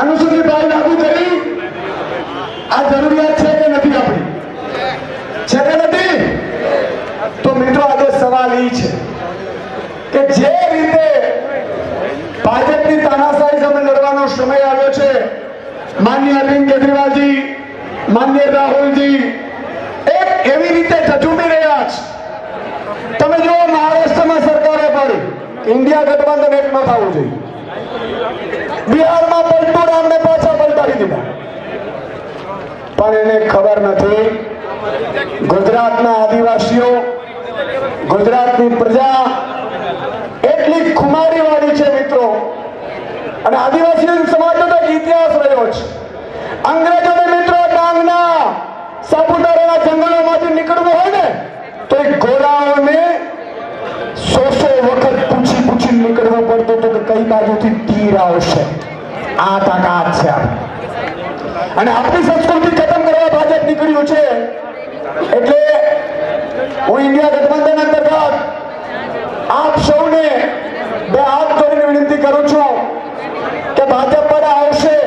અનુસૂચિત ભાવ લાગુ કરી. આ જરૂરિયાત છે કે નથી આપણી? છે કે નથી? તો મિત્રો, આજે સવાલ એ છે કે જે રીતે ભાજપની તાનાશાહી સામે લડવાનો સમય આવ્યો છે, માન્ય અરવિંદ કેજરીવાલજી, માન્ય રાહુલજી, એક એવી રીતે જજુમી રહ્યા છે તમે જો મહારાષ્ટ્રમાં સરકારે પણ ઇન્ડિયા ગઠબંધન એકમાં થવું જોઈએ. બિહારમાં પલટુ પણ એને ખબર નથી. ગુજરાતના આદિવાસીઓ, ગુજરાતની પ્રજા, એટલી ખુમારી વાળી છે મિત્રો. અને આદિવાસી સમાજનો તો ઇતિહાસ રહ્યો છે અંગ્રેજો મિત્રો ડાંગના સાપુતારાના જંગલોમાંથી નીકળવું હોય ને, તો એ ઘોડાઓને સો સો વખત પૂછી પૂછી નીકળવું પડતું હતું કે કઈ બાજુથી તીર આવશે. આ તાકાત છે. અને આપણી સંસ્કૃતિ ભાજપ નીકળ્યું છે. એટલે હું ઇન્ડિયા ગઠબંધન અંતર્ગત આપ સૌને બે હાથ જોડીને વિનંતી કરું છું કે ભાજપ પર આવશે,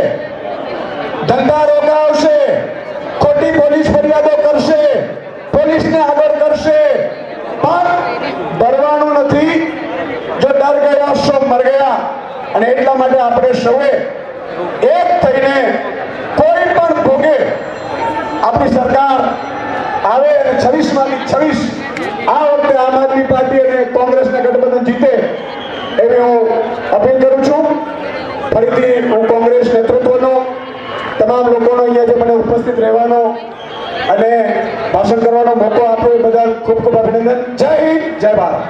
ધંધા રોકાવશે, ખોટી પોલીસ ફરિયાદો કરશે, પોલીસને આગળ કરશે. પણ ડરવાનું નથી. જો ડર ગયા, સૌ મર ગયા. અને એટલા માટે આપણે સૌએ એક થઈને કોઈ પણ ભોગે આપણી સરકાર આવે અને છવ્વીસમાંથી છવ્વીસ આ વખતે આમ આદમી પાર્ટી અને કોંગ્રેસના ગઠબંધન જીતે એવી હું અપીલ કરું છું. ફરીથી હું કોંગ્રેસ નેતૃત્વનો, તમામ લોકોનો અહીંયા જે મને ઉપસ્થિત રહેવાનો અને ભાષણ કરવાનો મોકો આપ્યો એ બદલ ખૂબ ખૂબ અભિનંદન. જય હિન્દ, જય ભારત.